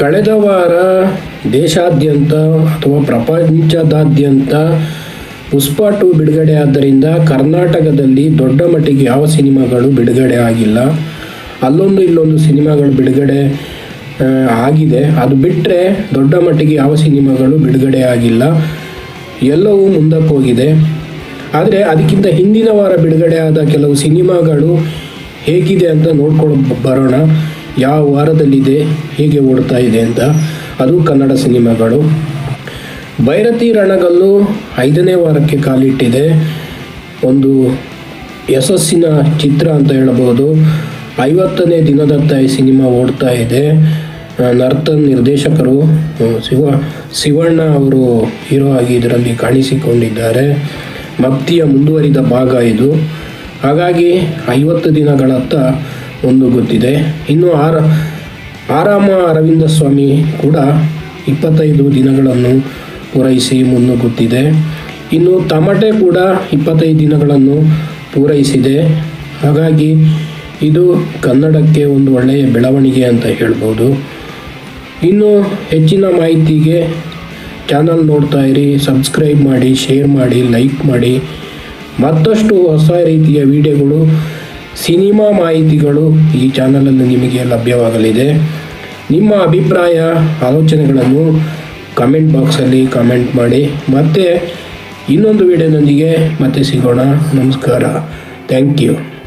ಕಳೆದ ವಾರ ದೇಶಾದ್ಯಂತ ಅಥವಾ ಪ್ರಪಂಚದಾದ್ಯಂತ ಪುಷ್ಪ ಟು ಬಿಡುಗಡೆ ಆದ್ದರಿಂದ ಕರ್ನಾಟಕದಲ್ಲಿ ದೊಡ್ಡ ಮಟ್ಟಿಗೆ ಯಾವ ಸಿನಿಮಾಗಳು ಬಿಡುಗಡೆ ಆಗಿಲ್ಲ. ಅಲ್ಲೊಂದು ಇಲ್ಲೊಂದು ಸಿನಿಮಾಗಳು ಬಿಡುಗಡೆ ಆಗಿದೆ. ಅದು ಬಿಟ್ಟರೆ ದೊಡ್ಡ ಮಟ್ಟಿಗೆ ಯಾವ ಸಿನಿಮಾಗಳು ಬಿಡುಗಡೆ ಆಗಿಲ್ಲ. ಎಲ್ಲವೂ ಮುಂದಕ್ಕೆ ಹೋಗಿದೆ ಆದರೆ ಅದಕ್ಕಿಂತ ಹಿಂದಿನ ವಾರ ಬಿಡುಗಡೆ ಆದ ಕೆಲವು ಸಿನಿಮಾಗಳು ಹೇಗಿದೆ ಅಂತ ನೋಡ್ಕೊಂಡು ಬರೋಣ. ಯಾವ ವಾರದಲ್ಲಿದೆ, ಹೀಗೆ ಓಡ್ತಾ ಇದೆ ಅಂತ. ಅದು ಕನ್ನಡ ಸಿನಿಮಾಗಳು. ಭೈರತಿ ರಣಗಲ್ಲು ಐದನೇ ವಾರಕ್ಕೆ ಕಾಲಿಟ್ಟಿದೆ. ಒಂದು ಯಶಸ್ಸಿನ ಚಿತ್ರ ಅಂತ ಹೇಳಬಹುದು. ಐವತ್ತನೇ ದಿನದತ್ತ ಈ ಸಿನಿಮಾ ಓಡ್ತಾ ಇದೆ. ನರ್ತನ್ ನಿರ್ದೇಶಕರು ಶಿವ, ಶಿವಣ್ಣ ಅವರು ಹೀರೋ ಆಗಿ ಇದರಲ್ಲಿ ಕಾಣಿಸಿಕೊಂಡಿದ್ದಾರೆ. ಭಕ್ತಿಯ ಮುಂದುವರಿದ ಭಾಗ ಇದು. ಹಾಗಾಗಿ ಐವತ್ತು ದಿನಗಳತ್ತ ಒಂದು ಗೊತ್ತಿದೆ. ಇನ್ನು ಆರ, ಆರಾಮ ಅರವಿಂದ ಸ್ವಾಮಿ ಕೂಡ ಇಪ್ಪತ್ತೈದು ದಿನಗಳನ್ನು ಪೂರೈಸಿ ಮುನ್ನುಗ್ಗುತ್ತಿದೆ ಇನ್ನು ತಮಟೆ ಕೂಡ ಇಪ್ಪತ್ತೈದು ದಿನಗಳನ್ನು ಪೂರೈಸಿದೆ. ಹಾಗಾಗಿ ಇದು ಕನ್ನಡಕ್ಕೆ ಒಂದು ಒಳ್ಳೆಯ ಬೆಳವಣಿಗೆ ಅಂತ ಹೇಳ್ಬೋದು. ಇನ್ನು ಹೆಚ್ಚಿನ ಮಾಹಿತಿಗೆ ಚಾನಲ್ ನೋಡ್ತಾ ಇರಿ, ಸಬ್ಸ್ಕ್ರೈಬ್ ಮಾಡಿ, ಶೇರ್ ಮಾಡಿ, ಲೈಕ್ ಮಾಡಿ. ಮತ್ತಷ್ಟು ಹೊಸ ರೀತಿಯ ವಿಡಿಯೋಗಳು ಸಿನಿಮಾ ಮಾಹಿತಿಗಳು ಈ ಚಾನಲಲ್ಲಿ ನಿಮಗೆ ಲಭ್ಯವಾಗಲಿದೆ. ನಿಮ್ಮ ಅಭಿಪ್ರಾಯ, ಆಲೋಚನೆಗಳನ್ನು ಕಮೆಂಟ್ ಬಾಕ್ಸಲ್ಲಿ ಕಮೆಂಟ್ ಮಾಡಿ. ಮತ್ತೆ ಇನ್ನೊಂದು ವಿಡಿಯೋದೊಂದಿಗೆ ಮತ್ತೆ ಸಿಗೋಣ. ನಮಸ್ಕಾರ. Thank you.